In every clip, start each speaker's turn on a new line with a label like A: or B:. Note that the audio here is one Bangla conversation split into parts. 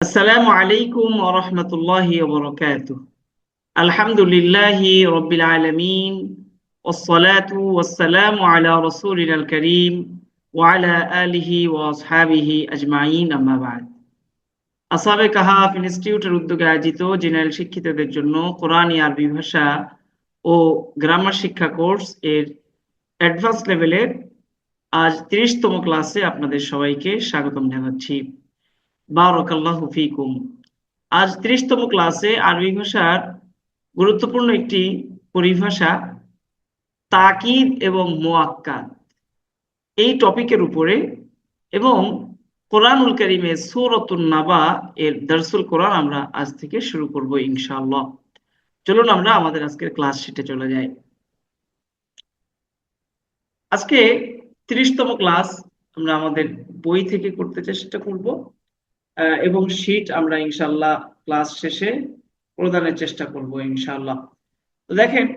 A: السلام عليكم ورحمة الله وبركاته الحمد لله رب العالمين والصلاة والسلام على رسولنا الكريم وعلى آله وأصحابه أجمعين أما بعد আসাবে কাহাফ ইনস্টিটিউটের উদ্যোগে আয়োজিত জেনারেল শিক্ষিতদের জন্য কোরআন আরবি ভাষা ও গ্রামার শিক্ষা কোর্স এর অ্যাডভান্স লেভেলের আজ তিরিশতম ক্লাসে আপনাদের সবাইকে স্বাগতম জানাচ্ছি বারাকাল্লাহু ফিকুম। আজ ত্রিশতম ক্লাসে আরবি ভাষার গুরুত্বপূর্ণ একটি পরিভাষা, তাকিদ এবং মোয়াক্কাদ এই টপিকের উপরে এবং কোরআনুল করিমে সূরাতুন নাবা এর দরসুল কোরআন আমরা আজ থেকে শুরু করব ইনশাআল্লাহ। চলুন আমরা আমাদের আজকের ক্লাস শিটে চলে যাই। আজকে ত্রিশতম ক্লাস আমরা আমাদের বই থেকে করতে চেষ্টা করব। এবং শীট আমরা ইনশাল্লাহ ক্লাস শেষে প্রদানের চেষ্টা করব ইনশাল্লাহ দেখেন,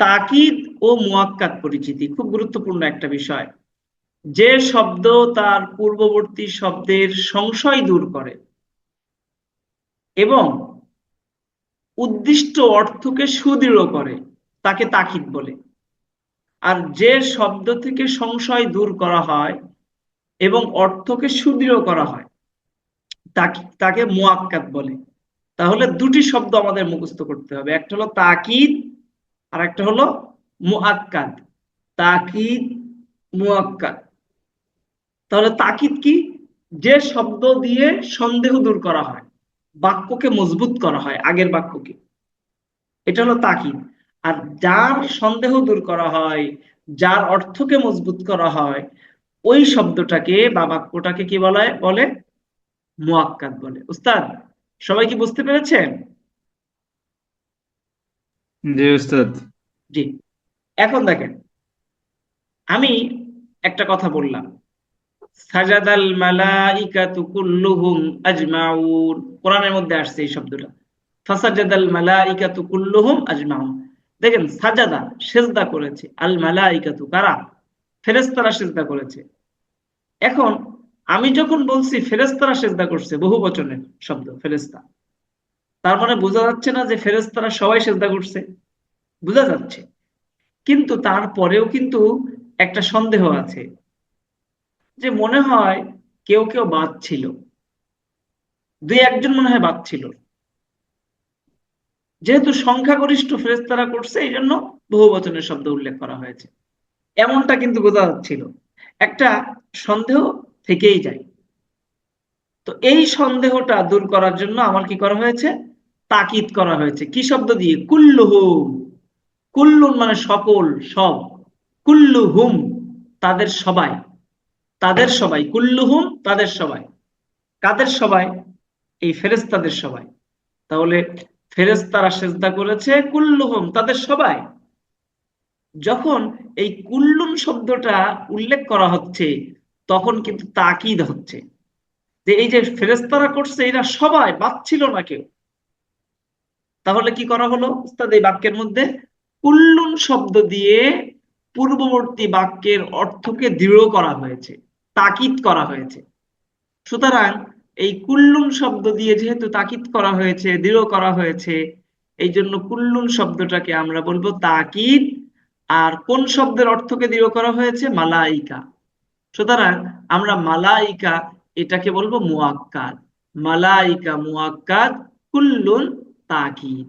A: তাকিদ ও মুয়াক্কাদ পরিচিতি খুব গুরুত্বপূর্ণ একটা বিষয়। যে শব্দ তার পূর্ববর্তী শব্দের সংশয় দূর করে এবং উদ্দিষ্ট অর্থকে সুদৃঢ় করে, তাকে তাকিদ বলে। আর যে শব্দ থেকে সংশয় দূর করা হয় এবং অর্থকে সুদৃঢ় করা হয় তাকে মুয়াক্কাদ বলে। তাহলে দুটি শব্দ আমাদের মুখস্থ করতে হবে। একটা হলো তাকিদ আর একটা হলো মুআক্কাদ। তাকিদ, মুআক্কাদ। তাহলে তাকিদ কি? যে শব্দ দিয়ে সন্দেহ দূর করা হয়, বাক্যকে মজবুত করা হয়, আগের বাক্যকে। এটা হলো তাকিদ। আর যার সন্দেহ দূর করা হয়, যার অর্থকে মজবুত করা হয়, ওই শব্দটাকে বা বাক্যটাকে কি বলা? বলে মুয়াক্কাদ বলে। উস্তাদ সবাই কি বুঝতে পেরেছেন
B: জি উস্তাদ।
A: জি। এখন দেখেন আমি একটা কথা বললাম। সাজাদাল মালাইকাতু কুল্লুহুম আজমাউন। কোরআনের মধ্যে আসছে এই শব্দটা। ফাসাজাদাল মালাইকাতু কুল্লুহুম আজমাউন। দেখেন সাজাদা সেজদা করেছে। আল মালাইকাতু কারা? ফেরেশতারা সেজদা করেছে। এখন আমি যখন বলছি ফেরেস্তারা সেজদা করছে, বহু বচনের শব্দ ফেরেস্তা তার মানে বোঝা যাচ্ছে না যে ফেরেস্তারা সবাই সেজদা করছে? বোঝা যাচ্ছে। কিন্তু তারপরেও কিন্তু একটা সন্দেহ আছে যে মনে হয় কেউ কেউ বাদ ছিল। দুই একজন মনে হয় বাদ ছিল। যেহেতু সংখ্যাগরিষ্ঠ ফেরেস্তারা করছে এই জন্য বহু বচনের শব্দ উল্লেখ করা হয়েছে। এমনটা কিন্তু বোঝা যাচ্ছিল। একটা সন্দেহ থেকেই যায়। তো এই সন্দেহটা দূর করার জন্য আমার কি করা হয়েছে? তাকিদ করা হয়েছে। কি শব্দ দিয়ে? কুল্লুহুম। কুল্লুন মানে সকল, সব। কুল্লুহুম, তাদের সবাই। তাদের সবাই। কুল্লুহুম, তাদের সবাই। কাদের সবাই? এই ফেরেস্তাদের সবাই। তাহলে ফেরেস্তারা সেজদা করেছে কুল্লুহুম, তাদের সবাই। যখন এই কুল্লুন শব্দটা উল্লেখ করা হচ্ছে তখন কিন্তু তাকিদ হচ্ছে। যে এই যে ফেরেস্তারা করছে, এরা সবাই বাচ্ছিল না কেউ। তাহলে কি করা হলো? উস্তাদ, এই বাক্যের মধ্যে কুল্লুন শব্দ দিয়ে পূর্ববর্তী বাক্যের অর্থকে দৃঢ় করা হয়েছে, তাকিদ করা হয়েছে। সুতরাং এই কুল্লুন শব্দ দিয়ে যেহেতু তাকিদ করা হয়েছে, দৃঢ় করা হয়েছে, এই জন্য কুল্লুন শব্দটাকে আমরা বলব তাকিদ। আর কোন শব্দের অর্থকে দৃঢ় করা হয়েছে? মালাইকা। সুতরাং আমরা মালাইকা এটাকে বলব মুয়াক্কাদ। মালাইকা মুয়াক্কাদ কুল্লুন তাকিদ।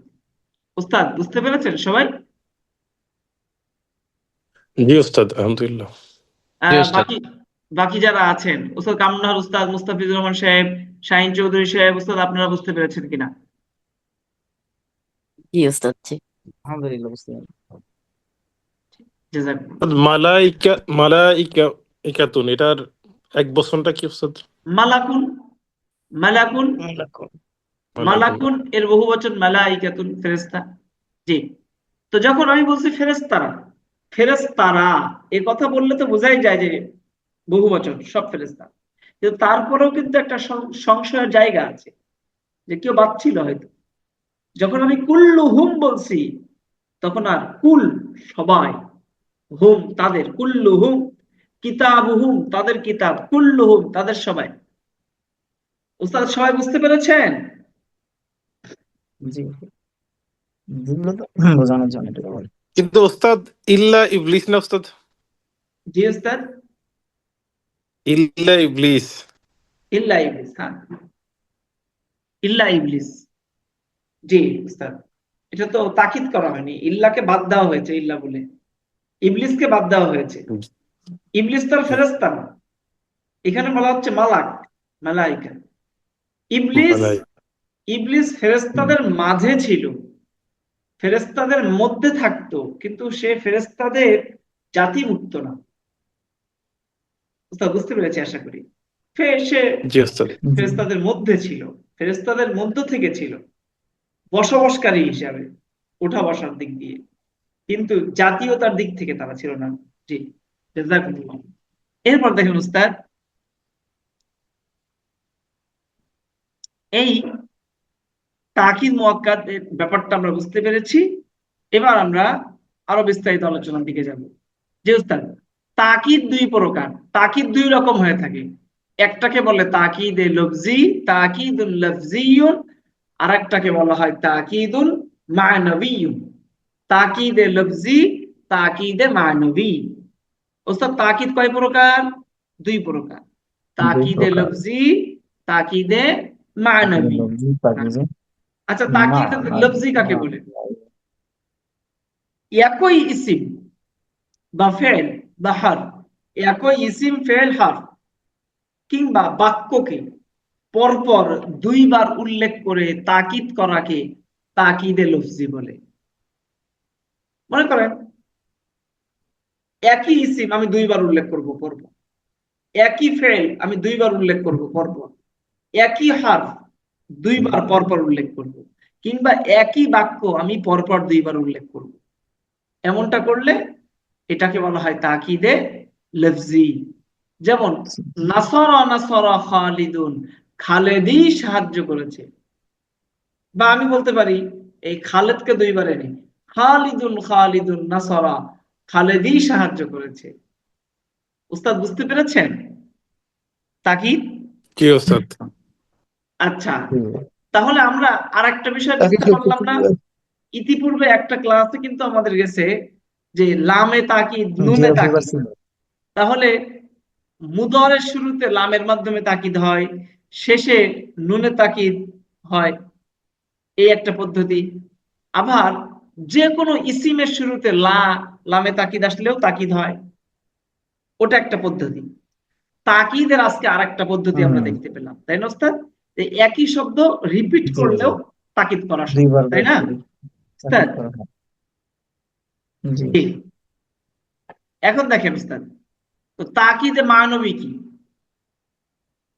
A: উস্তাদ বুঝতে পেরেছেন সবাই?
C: জি উস্তাদ আলহামদুলিল্লাহ।
A: বাকি বাকি যারা আছেন উস্তাদ কামনার উস্তাদ মুস্তাফিজুর রহমান সাহেব শাহিন চৌধুরী সাহেব উস্তাদ আপনারা বুঝতে পেরেছেন কিনা?
D: জি উস্তাদ জি। আলহামদুলিল্লাহ বুঝতে
C: মালাইকা মালাইকা ইকাতুন এটার এক বচনটা কি উস্তাদ
A: মালাকুন মালাকুন মালাকুন। এর বহু বচন মালাইকাতুন ফেরেস্তা জি। তো যখন আমি বলছি ফেরেস্তারা ফেরেস্তারা এ কথা বললে তো বোঝাই যায় যে বহু বচন সব ফেরেস্তা কিন্তু তারপরেও কিন্তু একটা সংশয়ের জায়গা আছে যে কেউ বাদ ছিল হয়তো। যখন আমি কুল্লু হুম বলছি তখন আর কুল সবাই হুম তাদের কুল্লু হুম কিতাব হুম তাদের কিতাব কুল্লু হুম তাদের সবাই। ওস্তাদ সবাই বুঝতে পেরেছেন?
D: বোঝানোর জন্য
C: কিন্তু ওস্তাদ ইল্লা ইবলিস না ওস্তাদ
A: জি ওস্তাদ
C: ইল্লা ইবলিস।
A: ইল্লা ইবলিস হ্যাঁ। ইল্লা ইবলিস। জি উস্তাদ। এটা তো তাকিদ করা হয়নি। ইল্লাকে বাদ দেওয়া হয়েছে ইল্লা বলে। ইবলিসকে বাদ দেওয়া হয়েছে। ইবলিস তার ফেরেস্তা না। এখানে বলা হচ্ছে মালাক মালাইকা। ইবলিস ইবলিস ফেরেস্তাদের মাঝে ছিল ফেরেস্তাদের মধ্যে থাকতো কিন্তু সে ফেরেস্তাদের জাতিভুক্ত না। বুঝতে পেরেছি আশা করি। সে ফেরেস্তাদের মধ্যে ছিল ফেরেস্তাদের মধ্য থেকে ছিল বসবাসকারী হিসাবে ওঠা বসার দিক দিয়ে। কিন্তু জাতীয়তার দিক থেকে তারা ছিল না। জি। এরপর দেখেন উস্তাদ এই তাকিদ মুয়াক্কাদ এর ব্যাপারটা আমরা বুঝতে পেরেছি। এবার আমরা আরও বিস্তারিত আলোচনার দিকে যাব। যে উস্তাদ, তাকিদ দুই প্রকার। তাকিদ দুই রকম হয়ে থাকে। একটাকে বলে তাকিদে লফজি, তাকিদুল লফজিয়ুন। আর একটাকে বলা হয় তাকিদুল মানবিয়ুন। তাকিদে লফজি, তাকিদে মানবী। ওস্তাদ তাকিদ কয় প্রকার? দুই প্রকার। তাকিদে। লফজি তাকিদে মানবী। আচ্ছা তাকিদ লফজি কাকে বলে? একই ইসিম বা ফেল বা হার। একই ইসিম ফেল হার। কিংবা বাক্যকে পরপর দুইবার উল্লেখ করে তাকিদ করাকে তাকিদে লফজি বলে। মনে করেন? একই ইসিম আমি দুইবার উল্লেখ করব পরপর একই ফেল আমি দুইবার উল্লেখ করব পরপর একই হার দুইবার পরপর উল্লেখ করব। কিংবা একই বাক্য আমি পরপর দুইবার উল্লেখ করব। এমনটা করলে এটাকে বলা হয় তাকিদে লফজি। যেমন নাসরা নাসরা খালিদুন খালেদই সাহায্য করেছে। বা আমি বলতে পারি এই খালেদকে দুইবার এনে খালিদুন খালিদুন নাসরা খালেদই সাহায্য করেছে। উস্তাদ বুঝতে পেরেছেন? তাকিদ?
C: জি ওস্তাদ
A: আচ্ছা তাহলে আমরা আরেকটা বিষয় বুঝতে পারলাম না। ইতিপূর্বে একটা ক্লাসে কিন্তু আমাদের গেছে যে লামে তাকিদ নুনে তাকিদ। তাহলে মুদরের শুরুতে লামের মাধ্যমে তাকিদ হয় শেষে নুনে তাকিদ হয়। এই একটা পদ্ধতি। আবার যে কোনো ইসিমের শুরুতে লা লামে তাকিদ আসলেও তাকিদ হয়। ওটা একটা পদ্ধতি। তাকিদের আজকে আরেকটা পদ্ধতি আমরা দেখতে পেলাম তাই না ওস্তাদ? একই শব্দ রিপিট। করলেও তাকিদ করা সম্ভব তাই না। এখন দেখেন উস্তাদ তো তাকিদে মানবী কি?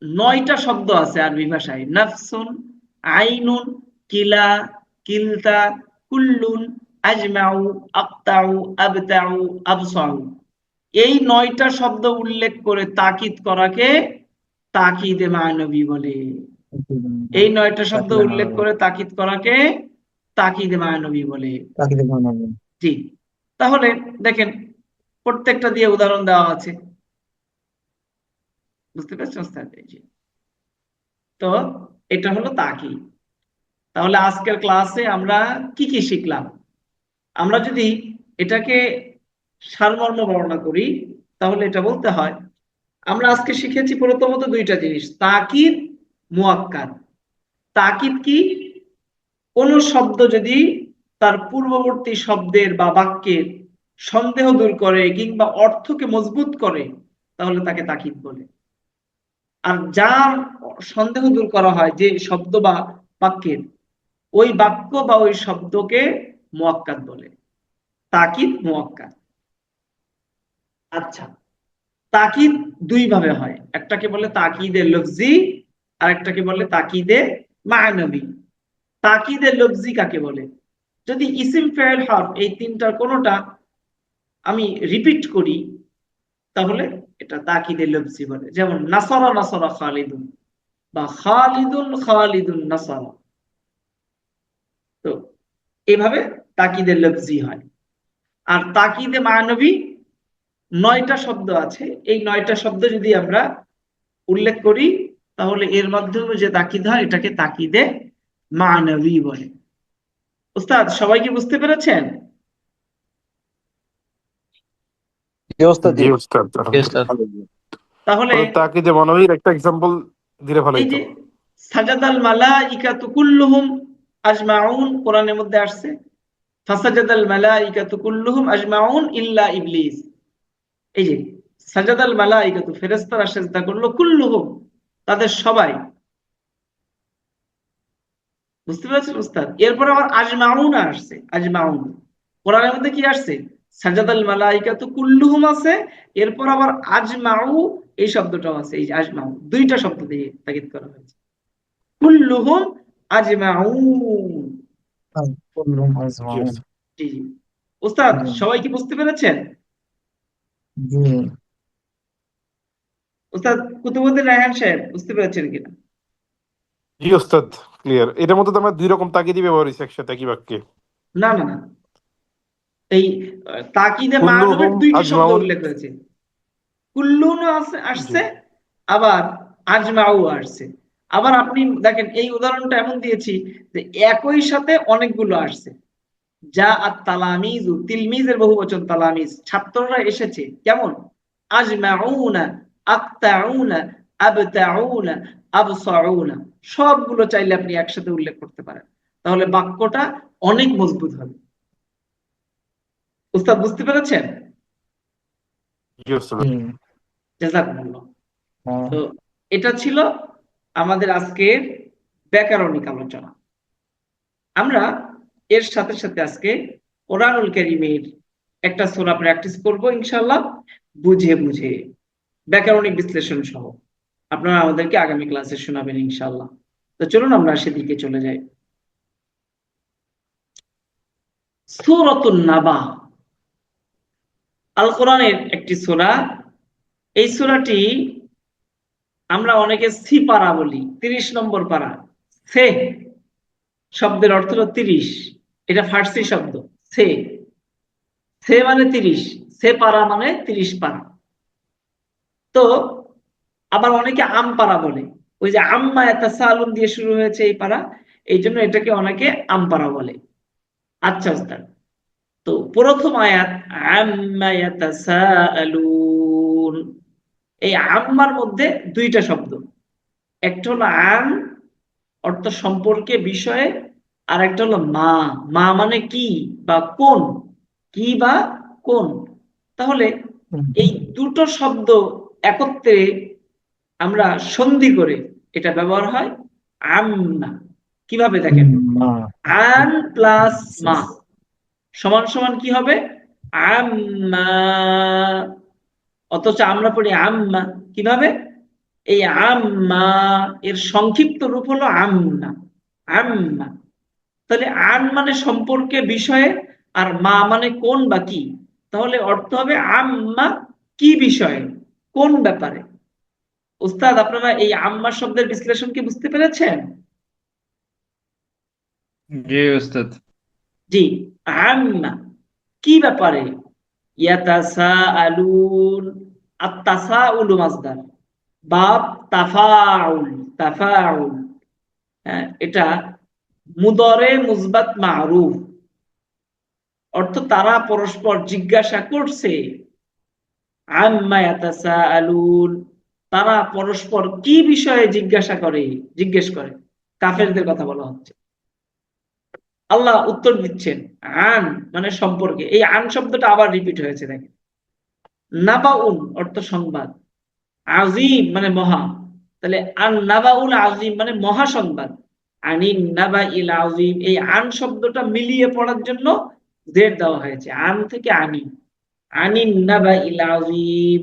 A: নয়টা শব্দ আছে আরবি ভাষায়। নাফসুন আইনুন কিলা কিলতা কুল্লুন আজমাউ আক্তাউ আবতাউ আবসাউ। এই নয়টা শব্দ উল্লেখ করে তাকিদ করাকে তাকিদে মানবী বলে। এই নয়টা শব্দ উল্লেখ করে তাকিদ করাকে তাকিদে মানবী বলে।
D: তাকিদে
A: জি। তাহলে দেখেন প্রত্যেকটা দিয়ে উদাহরণ দেওয়া আছে। বুঝতে পারছেন? তো এটা হলো তাকি তাহলে আজকের ক্লাসে আমরা কি কি শিখলাম? আমরা যদি এটাকে সারমর্ম বর্ণনা করি, তাহলে এটা বলতে হয়, আমরা আজকে শিখেছি প্রথমত দুইটা জিনিস, তাকিদ, মুয়াক্কাদ। তাকিদ কি? কোন শব্দ যদি তার পূর্ববর্তী শব্দের বা বাক্যের সন্দেহ দূর করে কিংবা অর্থকে মজবুত করে, তাহলে তাকে তাকিদ বলে। আর যার সন্দেহ দূর করা হয় যে শব্দ বা বাক্যের ওই বাক্য বা ওই শব্দকে মুয়াক্কাদ বলে। তাকিদ, মুয়াক্কাদ। আচ্ছা তাকিদ দুই ভাবে হয়। একটাকে বলে তাকিদে লফজি আর একটাকে বলে তাকিদে মায়ানবী তাকিদে লফজি কাকে বলে? যদি ইসিম ফেল হরফ এই তিনটার কোনোটা আমি রিপিট করি, তাহলে এটা তাকিদে লফজি বলে। যেমন, নাসারা নাসারা খালিদুন, বা খালিদুন খালিদুন, নাসারা। তো এভাবে তাকিদে লফজি হয়। আর তাকিদে মানবী নয়টা শব্দ আছে। এই নয়টা শব্দ যদি আমরা উল্লেখ করি তাহলে এর মাধ্যমে যে তাকিদ হয় এটাকে তাকিদে মানবী বলে। উস্তাদ সবাই কি বুঝতে পেরেছেন। তাহলে
C: তাকে যে মনোবীর একটা এক্সাম্পল দিলে ভালো
A: এই
C: হতো
A: যে সাজাদাল মালাইকাতু কুল্লুহুম আজমাউন কোরআনের মধ্যে আসছে। ফাসাজাদাল কুল্লুহুম আজমাউন ইল্লা ইবলিস। এই যে, সাজাদাল ফেরেশতারা করল কুল্লুহুম, তাদের সবাই। বুঝতে পেরেছেন, উস্তাদ? এরপর আবার আজমাউন আসছে, আজমাউন। কোরআনের মধ্যে কি আসছে? সাজাদাল মালাইকাতু কুল্লুহুম আছে, এরপর আবার আজমাউ, এই শব্দটাও আছে, এই আজমাউ। দুইটা শব্দ দিয়ে তাগিদ করা হয়েছে। কুল্লুহুম আজমাউন।
D: কুল্লুম আজমাউন।
A: জি জি। ওস্তাদ সবাই কি বুঝতে পেরেছেন?
D: জি।
A: ওস্তাদ কুতুবুদ্দিন রায়হান সাহেব বুঝতে পেরেছেন কিনা?
C: জি ওস্তাদ ক্লিয়ার এটার মধ্যে তো আমরা দুই রকম তাকিদই ব্যবহার হয়েছে একসাথে একই বাক্যে।
A: না না না। এই তাকিদে মানবের দুইটি শব্দ উল্লেখ হয়েছে কুল্লুন আসছে আবার আজমাউ আসছে। আবার আপনি দেখেন এই উদাহরণটা এমন দিয়েছি যে একই সাথে অনেকগুলো আসছে। যা আর তালামিজ তিলমিজের বহু বচন তালামিজ। ছাত্ররা এসেছে কেমন? আজমাউনা আক্তাউনা আবতাউনা আবসাউনা। সবগুলো চাইলে আপনি একসাথে উল্লেখ করতে পারেন। তাহলে বাক্যটা অনেক মজবুত হবে। উস্তাদ বুঝতে পেরেছেন?
D: হ্যাঁ।
A: তো এটা ছিল আমাদের আজকের ব্যাকরণিক আলোচনা। আমরা এর সাথে সাথে আজকে কোরআনুল কারীমের একটা সূরা প্র্যাকটিস করব ইনশাআল্লাহ। বুঝে বুঝে ব্যাকরণিক বিশ্লেষণ সহ। আপনারা আমাদেরকে আগামী ক্লাসে শোনাবেন ইনশাল্লাহ তো চলুন আমরা সেদিকে চলে যাই। নাবা। আল কোরআনের একটি সূরা। এই সূরাটি আমরা অনেকে সি পারা বলি, তিরিশ নম্বর পারা। সে, শব্দের অর্থ হলো তিরিশ। এটা ফার্সি শব্দ, সে। সে মানে তিরিশ, সে পারা মানে তিরিশ পারা। তো আবার অনেকে আম পাড়া বলে, ওই যে আম্মা এত সালুন দিয়ে শুরু হয়েছে এই পাড়া এই জন্য এটাকে অনেকে আম পারা বলে। আচ্ছা তো প্রথম আয়াত, আম্মা ইয়াতাসাআলুন এই আম্মার মধ্যে দুইটা শব্দ। একটা হলো আন অর্থ সম্পর্কে বিষয়ে আর একটা হলো মা। মা মানে কি বা কোন? কি বা কোন? তাহলে এই দুটো শব্দ একত্রে আমরা সন্ধি করে এটা ব্যবহার হয় আম্মা কীভাবে দেখেন? আন প্লাস মা। সমান সমান কি হবে? আম্মা। অথচ আমরা পড়ি আম্মা। কীভাবে? এই আম্মা এর সংক্ষিপ্ত রূপ হলো আম্মা। আম্মা। তাহলে আন মানে সম্পর্কে বিষয়ে আর মা মানে কোন বা কি? তাহলে অর্থ হবে আম্মা কি বিষয়ে? কোন ব্যাপারে? উস্তাদ আপনারা এই আম্মা শব্দের বিশ্লেষণ কি বুঝতে পেরেছেন?
B: জি ওস্তাদ
A: জি আম্মা। কি ব্যাপারে? ইয়াতাসাআলুন মাসদার। বাব তাফাউল তাফাউল। হ্যাঁ এটা মুদরে মুসবাত মারুফ। অর্থ তারা পরস্পর জিজ্ঞাসা করছে তারা পরস্পর কি বিষয়ে জিজ্ঞাসা করে? জিজ্ঞেস করে। কাফেরদের কথা বলা হচ্ছে। আল্লাহ উত্তর দিচ্ছেন, আন মানে সম্পর্কে। এই আন শব্দটা আবার রিপিট হয়েছে, দেখেন। নাবাউন অর্থ সংবাদ। আজিম মানে মহা। তাহলে আন নাবাউল আজিম মানে মহা সংবাদ আনিন নাবা ইল আজিম, এই আন শব্দটা মিলিয়ে পড়ার জন্য জের দেওয়া হয়েছে। আন থেকে আনি আনিন নাবা ইল আজিম।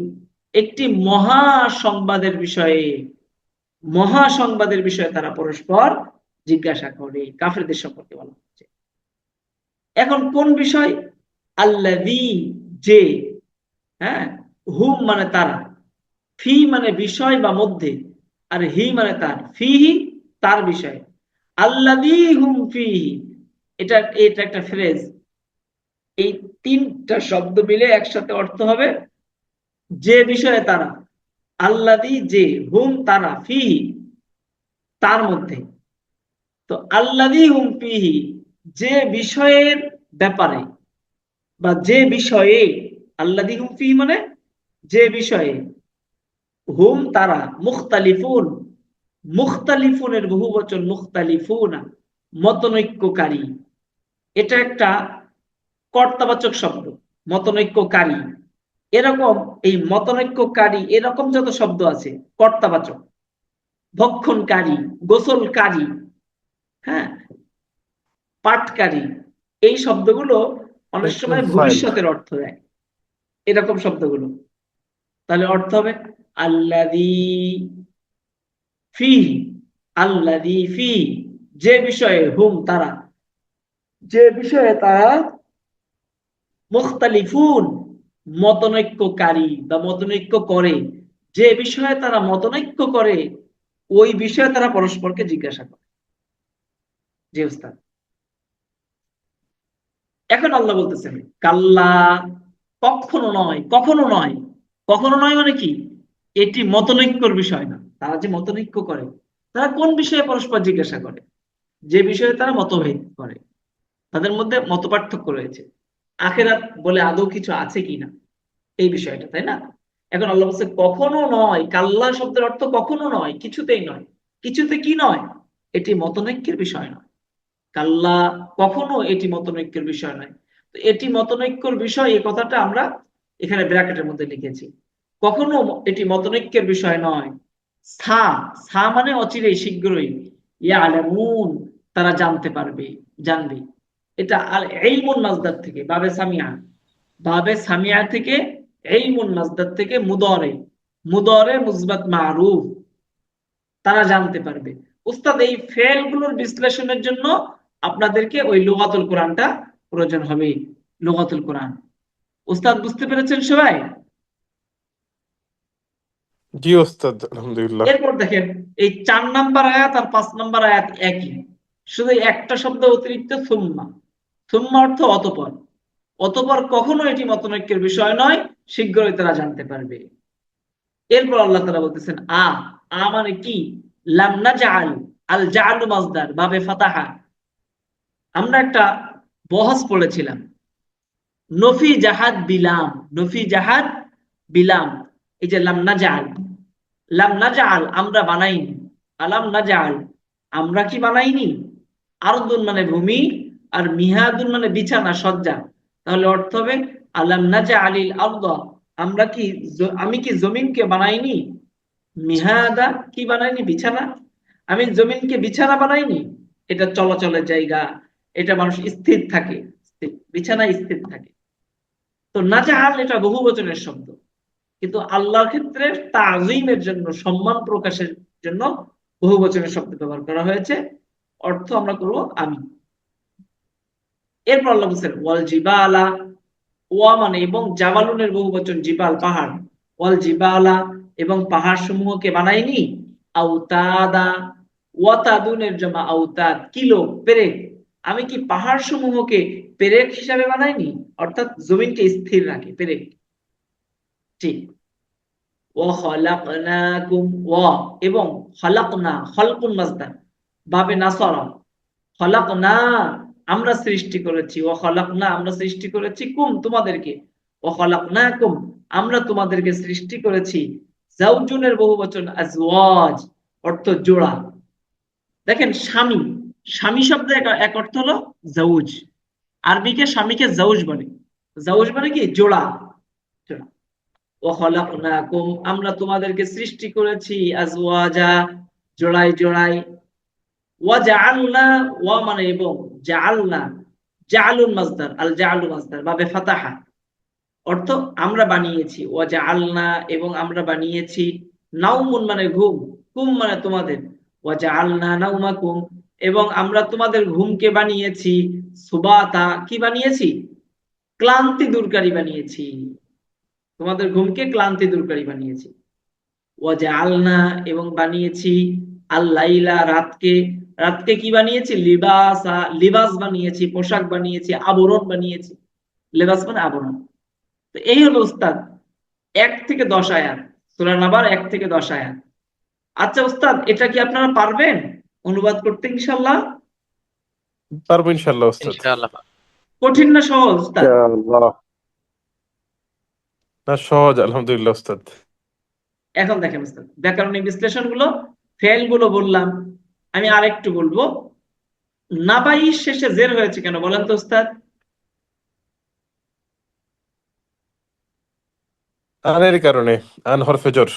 A: একটি মহা সংবাদের বিষয়ে মহা সংবাদের বিষয়ে তারা পরস্পর জিজ্ঞাসা করে, কাফেরদের সম্পর্কে বলা হচ্ছে। এখন কোন বিষয়? আল্লাযী, যে হ্যাঁ হুম মানে তারা, ফি মানে বিষয় বা মধ্যে, আর হি মানে তার, ফিহি তার বিষয়। আল্লাযী হুম ফিহি, এটা এটা একটা ফ্রেজ। এই তিনটা শব্দ মিলে একসাথে অর্থ হবে, যে বিষয়ে তারা, আল্লাযী যে, হুম তারা, ফিহি তার মধ্যে। তো আল্লাদি হুম যে বিষয়ের ব্যাপারে বা যে বিষয়ে, আল্লাদি হুম মানে যে বিষয়ে, হুম তারা মুখতালিফুন, মুখতালিফুনের বহু বচন মুখতালিফুনা, মতনৈক্যকারী। এটা একটা কর্তাবাচক শব্দ, মতনৈক্যকারী। এরকম এই মতনৈক্যকারী, এরকম যত শব্দ আছে, কর্তাবাচক, ভক্ষণকারী, গোসলকারী হ্যাঁ? পাটকারী এই শব্দগুলো অনেক সময় ভবিষ্যতের অর্থ দেয়। এরকম শব্দগুলো। তাহলে অর্থ হবে আল্লাদি ফি আল্লাদি ফি যে বিষয়ে হুম তারা। যে বিষয়ে তারা মুখতালিফুন মতনৈক্যকারী বা মতনৈক্য করে। যে বিষয়ে তারা মতনৈক্য করে ওই বিষয়ে তারা পরস্পরকে জিজ্ঞাসা করে। জি উস্তাদ এখন আল্লাহ বলতেছেন, কাল্লা কখনো নয় কখনো নয়। কখনো নয় মানে কি? এটি মতনৈক্যর বিষয় না। তারা যে মতনৈক্য করে, তারা কোন বিষয়ে পরস্পর জিজ্ঞাসা করে? যে বিষয়ে তারা মতভেদ করে। তাদের মধ্যে মত পার্থক্য রয়েছে। আখেরাত বলে আদৌ কিছু আছে কিনা এই বিষয়টা, তাই না? এখন আল্লাহ বলছে, কখনো নয়। কাল্লা শব্দের অর্থ কখনো নয়, কিছুতেই নয়। কিছুতে কি নয়? এটি মতনৈক্যের বিষয় নয় কাল্লা কখনো এটি মতনৈক্যের বিষয় নয়। তো এটি মতনৈক্যর বিষয়, এই কথাটা আমরা এখানে ব্র্যাকেটের মধ্যে লিখেছি। কখনো এটি মতনৈক্যের বিষয় নয়। সা সা মানে অচিরেই, শীঘ্রই। ইয়ালামুন, তারা জানতে পারবে, জানবে। এটা আল ইলমুন মাজদার থেকে, বাবে সামিয়া। বাবে সামিয়া থেকে, ইলমুন মাজদার থেকে মুদরে। মুদরে মুজবাত মারুফ। তারা জানতে পারবে। উস্তাদ, এই ফেলগুলোর বিশ্লেষণের জন্য আপনাদেরকে ওই লুগাতুল কোরআনটা প্রয়োজন হবে লুগাতুল কোরআন। উস্তাদ বুঝতে পেরেছেন সবাই?
C: জি ওস্তাদ আলহামদুলিল্লাহ।
A: এরপর দেখেন এই চার নাম্বার আয়াত আর পাঁচ নাম্বার আয়াত একই। শুধু একটা শব্দ অতিরিক্ত সুম্মা। সুম্মা অর্থ অতপর। অতপর কখনো এটি মতনৈক্যের বিষয় নয় শীঘ্রই তারা জানতে পারবে। এরপর আল্লাহ তারা বলতেছেন আ আ মানে কি? লাম নাজআল আল জাআলু মাজদার বাবে ফাতাহা। আমরা একটা বহস পড়েছিলাম। নফি জাহাদ বিলাম, নফি জাহাদ বিলাম। এই যে লাম নাজআল লাম নাজআল আমরা বানাইনি। আলাম নাজআল আমরা কি বানাইনি? আরদুন মানে ভূমি আর মিহাদুন মানে বিছানা, সজ্জা। তাহলে অর্থ হবে, আলাম নাজআলিল আরদ, আমরা কি আমি কি জমিনকে বানাইনি? মিহাদা কি বানাইনি? বিছানা। আমি জমিনকে বিছানা বানাইনি? এটা চলাচলের জায়গা। এটা মানুষ স্থির থাকে, স্থির- বিছানা স্থির থাকে। তো নাজাল এটা বহু বচনের শব্দ। কিন্তু আল্লাহর ক্ষেত্রে তাজিমের জন্য, সম্মান প্রকাশের জন্য বহু বচনের শব্দ ব্যবহার করা হয়েছে। অর্থ আমরা করব আমি এরপর আল্লাহ বলছেন, ওয়াল জিবালা ওয়া মানে এবং জাবালুনের বহু বচন, জিবাল, পাহাড়। ওয়াল জিবালা এবং পাহাড় সমূহকে বানাইনি আউতাদা, ওয়াতাদুনের জমা আউতাদ, কিলো, পেরেক। আমি কি পাহাড় সমূহকে পেরেক হিসাবে বানাইনি? অর্থাৎ জমিনকে স্থির রাখে, পেরেক। ঠিক। এবং খালাকনা, খালকুন মাজদার বাবে নাসরা। খালাকনা আমরা সৃষ্টি করেছি, ওয়া খালাকনা আমরা সৃষ্টি করেছি কুম? তোমাদেরকে। ওয়া খালাকনাকুম আমরা তোমাদেরকে সৃষ্টি করেছি জাউজুনের বহু বচন আজওয়াজ, অর্থ জোড়া। দেখেন স্বামী স্বামী শব্দের এক- অর্থ হলো জাউজ। আরবিকে স্বামীকে জাউজ বলে। জাউজ মানে কি? জোড়া। আমরা তোমাদেরকে সৃষ্টি করেছি জোড়াই জোড়াই মানে এবং। অর্থ আমরা বানিয়েছি। ওয়া জাআলনা, এবং আমরা বানিয়েছি। নাউমুন মানে ঘুম। কুম মানে তোমাদের। ওয়া জাআলনা নাউমাকুম এবং আমরা তোমাদের ঘুমকে বানিয়েছি, সুবাতা, কি বানিয়েছি? ক্লান্তি দূরকারী বানিয়েছি। তোমাদের ঘুমকে ক্লান্তি দূরকারী বানিয়েছি। ও যে ওয়াজআলনা, এবং বানিয়েছি আল-লাইলা, রাতকে। রাতকে কি বানিয়েছি? লিবাসা, লিবাস বানিয়েছি, পোশাক বানিয়েছি, আবরণ বানিয়েছি। লেবাস মানে আবরণ। তো এই হলো উস্তাদ, এক থেকে দশ আয়াত। সূরা নাবার এক থেকে দশ আয়াত। আচ্ছা উস্তাদ, এটা কি আপনারা পারবেন? অনুবাদ করতে ইনশাল্লাহ
C: পারব ইনশাল্লাহ ওস্তাদ।
A: কঠিন না সহজ
C: না সহজ আলহামদুলিল্লাহ ওস্তাদ।
A: এখন দেখেন উস্তাদ ব্যাকরণিক বিশ্লেষণগুলো ফেলগুলো বললাম আমি আরেকটু বলব। নাবাই শেষে জের হয়েছে কেন বলেন তো উস্তাদ
C: আনের কারণে আন হরফে জর।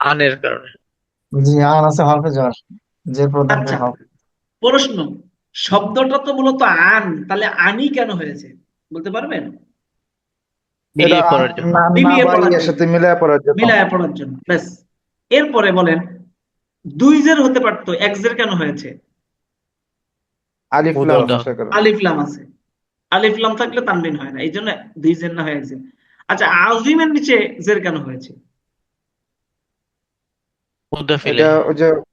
E: আনের কারণে।
D: জি আর আছে হরফে জ্বর যে প্রধান
A: আচ্ছা। প্রশ্ন শব্দটা তো মূলত আন তাহলে আনি কেন হয়েছে? বলতে পারবেন?
E: পড়ার জন্য।
A: ব্যাস। এরপরে বলেন দুই জের হতে পারতো এক জের কেন হয়েছে? আলিফলাম আছে। আলিফলাম থাকলে তানবিন হয় না এই জন্য দুই জের না হয় এক জের। আচ্ছা আজিমের নিচে জের কেন হয়েছে?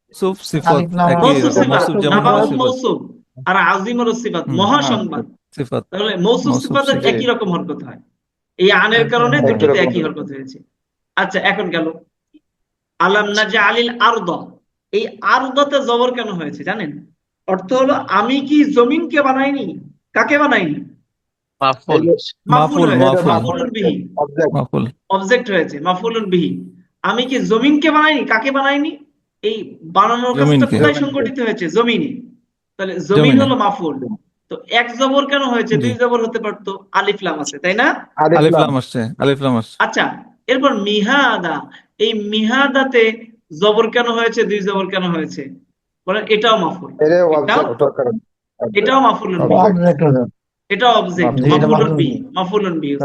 F: মৌসুফ সিফত
A: মৌসুফ
F: মৌসুফ যেমন
A: মৌসুফ আর সিফাত
F: হুম,
A: মহা
F: হ্যাঁ,
A: সংবাদ
F: সিফত
A: তাহলে মৌসুফ সিফাতের একই রকম হরকত হয়। এই আনের কারণে দুটোতে একই
B: হরকত।
A: হয়েছে। আচ্ছা এখন গেল। আলাম নাজা আলিল আরদ। এই আরদতে জবর কেন হয়েছে জানেন? অর্থ হলো আমি কি জমিনকে বানাইনি? কাকে বানাইনি?
E: মাফুল।
F: মাফুল,
A: হয়েছে,
F: মাফুল।
A: বিহি
B: অবজেক্ট
A: অবজেক্ট হয়েছে মাফুলুন বিহি আমি কি জমিনকে বানাইনি? কাকে বানাইনি? এই বানানোর কাজটা কোথায় সংগঠিত হয়েছে? জমিনে। তাহলে জমিন হলো মাফুল। তো এক জবর কেন হয়েছে? দুই জবর হতে পারতো। আলিফ লাম আছে তাই না?
B: আলিফ লাম।
F: আসছে আলিফ লাম আসছে।
A: আচ্ছা এরপর মিহাদা। এই মিহাদাতে জবর কেন হয়েছে দুই জবর কেন হয়েছে? বলেন এটাও মাফুল। এটাও মাফুলুন
D: যাবে
A: এটা অবজেক্ট মাফুলুন বিহি। মাফুলুন বিহি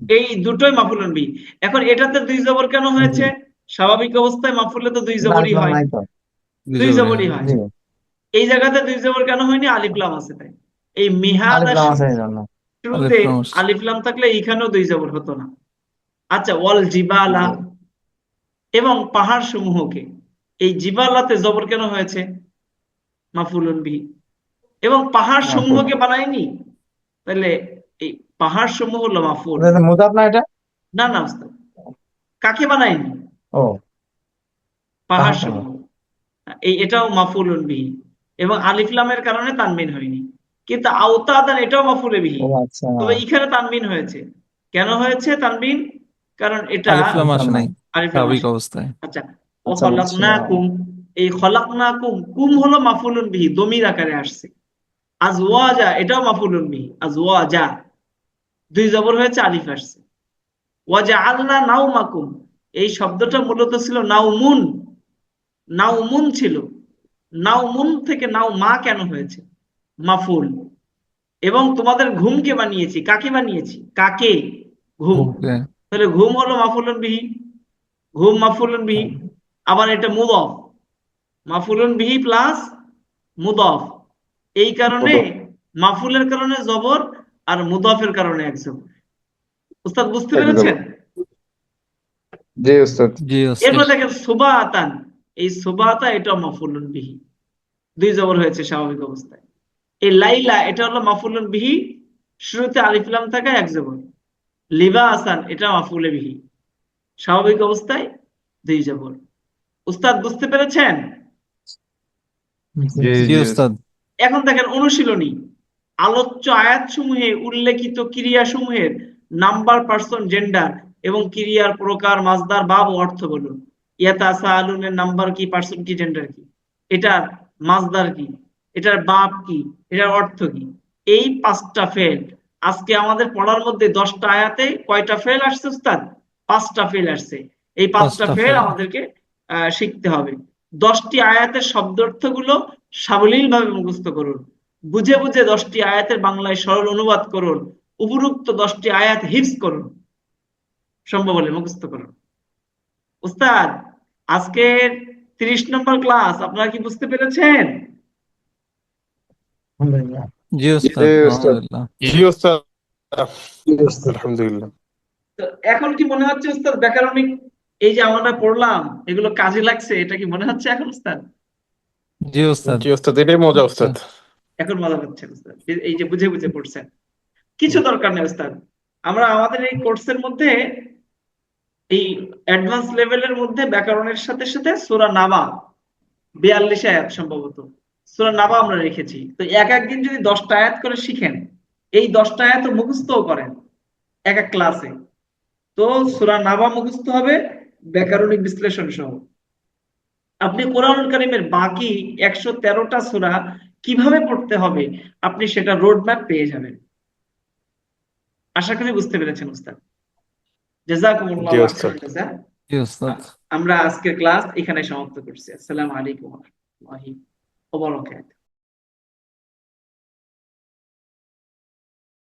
A: এই দুটোই মাফুলুন বি। এখন এটাতে দুই জবর কেন হয়েছে? স্বাভাবিক অবস্থায় মাফুলে তো দুই জবরই হয়। দুই জবরই হয়। এই জায়গাতে দুই জবর কেন হয়নি? আলিফ লাম আছে তাই। এই মিহাদা
D: এই
A: শুরুতে
F: আলিফ লাম আছে।
A: আলিফ লাম থাকলে এইখানেও দুই জবর হতো না। আচ্ছা ওয়াল জিবালা এবং পাহাড় সমূহকে। এই জিবালাতে জবর কেন হয়েছে? মাফুলুন বিহি। এবং পাহাড় সমূহকে বানায়নি? তাহলে এই পাহাড় সমূহ হলো মাফুল।
D: না এটা?
A: না না কাকে বানায়নি?
D: ও।
A: পাহাড়
D: পাহাড়
A: সমূহ এই এটাও মাফুলুন বিহি এবং আলিফ লামের কারণে তানবিন হয়নি। কিন্তু আওতাদান এটাও মাফুলে বিহি
D: ও আচ্ছা।
A: তবে এখানে তানবিন হয়েছে। কেন হয়েছে তানবিন? কারণ এটা
F: আলিফ লাম আসে নাই
A: আলিফ লাম
F: স্বাভাবিক
A: আসে।
F: অবস্থায়।
A: আচ্ছা।
D: আচ্ছা,
A: ওয়াখালাকনাকুম এই খলাকনাকুম কুম হলো মাফুলুন বিহি দমির আকারে আসছে। আজওয়াজা এটাও মাফুলুন বিহি আজওয়াজা। দুই জবর হয়েছে আলিফ আসছে। ওয়াজআলনা নাউমাকুম এই শব্দটা মূলত ছিল নাউমুন নাউমুন ছিল। নাউমুন থেকে নাও মা কেন হয়েছে? মাফুল। এবং তোমাদের ঘুমকে বানিয়েছি? কাকে বানিয়েছি? কাকে? ঘুম। তাহলে ঘুম হলো মাফুলুন বিহি ঘুম মাফুলুন বিহি আবার এটা মুদফ। মাফুলন বিহি প্লাস মুদফ। এই কারণে মাফুলের কারণে জবর আর মুদফের কারণে এক জবর। উস্তাদ বুঝতে পেরেছেন?
B: জি উস্তাদ।
F: জি
A: এরপর দেখেন সুবাতান। এই সুবাতা এটা মাফুলুন বিহি দুই জবর হয়েছে স্বাভাবিক অবস্থায়। এই লাইলা এটা হলো মাফুলুন বিহি শুরুতে আলিফ লাম থাকা এক জবর। লিবা আসান এটা মাফুলে বিহি স্বাভাবিক অবস্থায় দুই জবর। উস্তাদ বুঝতে পেরেছেন?
F: ওস্তাদ
A: এখন দেখেন অনুশীলনী। আলোচ্য আয়াত সমূহে উল্লেখিত ক্রিয়া সমূহের নাম্বার পার্সন জেন্ডার এবং ক্রিয়ার প্রকার মাজদার বাব অর্থ বলুন। ইয়াতাসা আলুনের নাম্বার কি পার্সন কি জেন্ডার কি? এটার মাজদার কি? এটার বাপ কি? এটার অর্থ কি? এই পাঁচটা ফেল আজকে আমাদের পড়ার মধ্যে দশটা আয়াতে কয়টা ফেল আসছে উস্তাদ? পাঁচটা ফেল আসছে। এই পাঁচটা ফেল আমাদেরকে আহ, শিখতে হবে। দশটি আয়াতের শব্দার্থগুলো সাবলীল ভাবে মুখস্থ করুন। বুঝে বুঝে দশটি আয়াতের বাংলায় সরল অনুবাদ করুন। উপরুক্ত দশটি আয়াত হিফজ করুন। সম্ভব হলে মুখস্থ করুন উস্তাদ আজকের তিরিশ নম্বর ক্লাস আপনারা কি বুঝতে পেরেছেন?
B: উস্তাদ
A: এখন কি মনে হচ্ছে উস্তাদ ব্যাকরণিক এই যে আমরা পড়লাম এগুলো কাজে লাগছে এটা কি মনে হচ্ছে এখন উস্তাদ?
F: জি ওস্তাদ
C: জি ওস্তাদ এটাই মজা ওস্তাদ
A: এখন মজা পাচ্ছেন উস্তাদ। এই- এই যে বুঝে বুঝে পড়ছেন। কিছু দরকার নেই উস্তাদ। আমরা আমাদের এই কোর্সের মধ্যে এই অ্যাডভান্স লেভেলের মধ্যে ব্যাকরণের সাথে সাথে সূরা নাবা বিয়াল্লিশ আয়াত সম্ভবত। সূরা নাবা আমরা রেখেছি। তো এক একদিন যদি দশটা আয়াত করে শিখেন, এই দশটা আয়াত মুখস্থও করেন এক এক ক্লাসে তো সূরা নাবা মুখস্থ হবে ব্যাকরণিক বিশ্লেষণ সহ। আপনি কোরআন কারিমের বাকি একশো তেরোটা সূরা কীভাবে পড়তে হবে, আপনি সেটা রোড ম্যাপ পেয়ে যাবেন। আশা করি বুঝতে পেরেছেন, উস্তাদ। আমরা আজকের ক্লাস এখানে সমাপ্ত করছি। আসসালামু আলাইকুম ওয়া রাহমাতুল্লাহি ওয়া বারাকাতুহু।